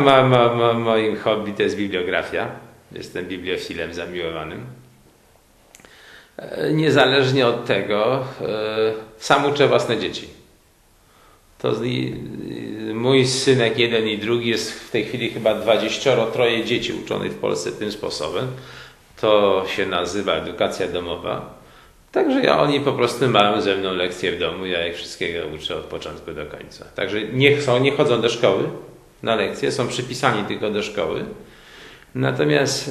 Ma, ma, ma, moim hobby to jest bibliografia. Jestem bibliofilem zamiłowanym. E, Niezależnie od tego, e, sam uczę własne dzieci. To mój synek jeden i drugi jest w tej chwili chyba 23 dzieci uczonych w Polsce tym sposobem. To się nazywa edukacja domowa. Także ja, oni po prostu mają ze mną lekcje w domu, ja ich wszystkiego uczę od początku do końca. Także nie, są, nie chodzą do szkoły na lekcje, są przypisani tylko do szkoły. Natomiast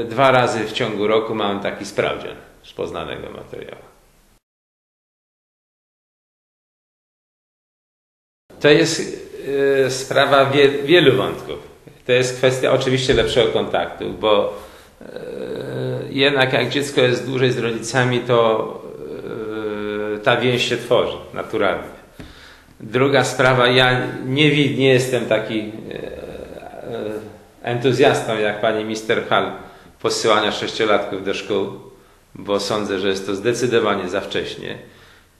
e, dwa razy w ciągu roku mam taki sprawdzian z poznanego materiału. To jest e, sprawa wie, wielu wątków. To jest kwestia oczywiście lepszego kontaktu, bo e, jednak jak dziecko jest dłużej z rodzicami, to ta więź się tworzy naturalnie. Druga sprawa, ja nie, nie jestem taki e, e, entuzjastą jak pani Mister Hall posyłania sześciolatków do szkół, bo sądzę, że jest to zdecydowanie za wcześnie.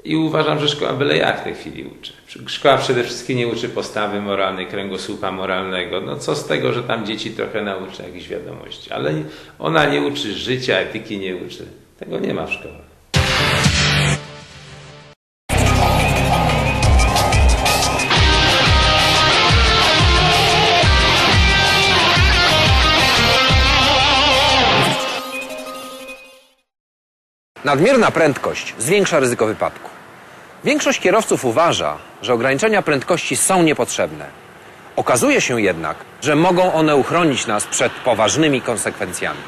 I uważam, że szkoła byle jak w tej chwili uczy. Szkoła przede wszystkim nie uczy postawy moralnej, kręgosłupa moralnego. No co z tego, że tam dzieci trochę nauczy jakichś wiadomości, ale ona nie uczy życia, etyki nie uczy. Tego nie ma w szkołach. Nadmierna prędkość zwiększa ryzyko wypadku. Większość kierowców uważa, że ograniczenia prędkości są niepotrzebne. Okazuje się jednak, że mogą one uchronić nas przed poważnymi konsekwencjami.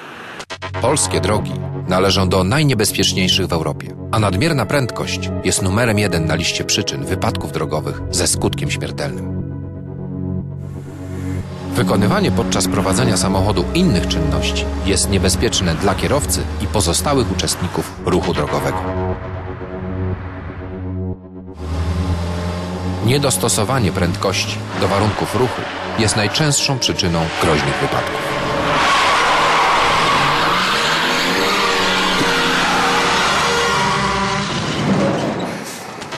Polskie drogi należą do najniebezpieczniejszych w Europie, a nadmierna prędkość jest numerem jeden na liście przyczyn wypadków drogowych ze skutkiem śmiertelnym. Wykonywanie podczas prowadzenia samochodu innych czynności jest niebezpieczne dla kierowcy i pozostałych uczestników ruchu drogowego. Niedostosowanie prędkości do warunków ruchu jest najczęstszą przyczyną groźnych wypadków.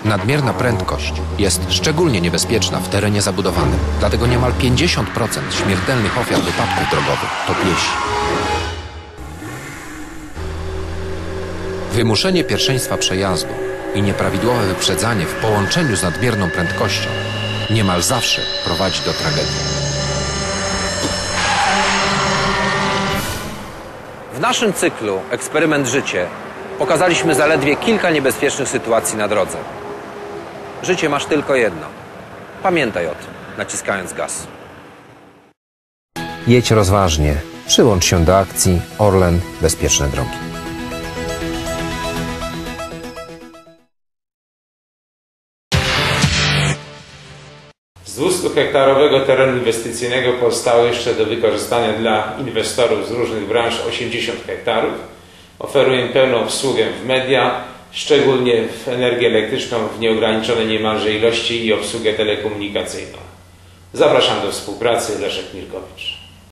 Nadmierna prędkość jest szczególnie niebezpieczna w terenie zabudowanym, dlatego niemal 50% śmiertelnych ofiar wypadków drogowych to piesi. Wymuszenie pierwszeństwa przejazdu i nieprawidłowe wyprzedzanie w połączeniu z nadmierną prędkością niemal zawsze prowadzi do tragedii. W naszym cyklu Eksperyment Życie pokazaliśmy zaledwie kilka niebezpiecznych sytuacji na drodze. Życie masz tylko jedno. Pamiętaj o tym, naciskając gaz. Jedź rozważnie. Przyłącz się do akcji Orlen Bezpieczne Drogi. Z 200 hektarowego terenu inwestycyjnego powstało jeszcze do wykorzystania dla inwestorów z różnych branż 80 hektarów. Oferuję pełną obsługę w media, szczególnie w energię elektryczną w nieograniczonej niemalże ilości i obsługę telekomunikacyjną. Zapraszam do współpracy. Leszek Mirkowicz.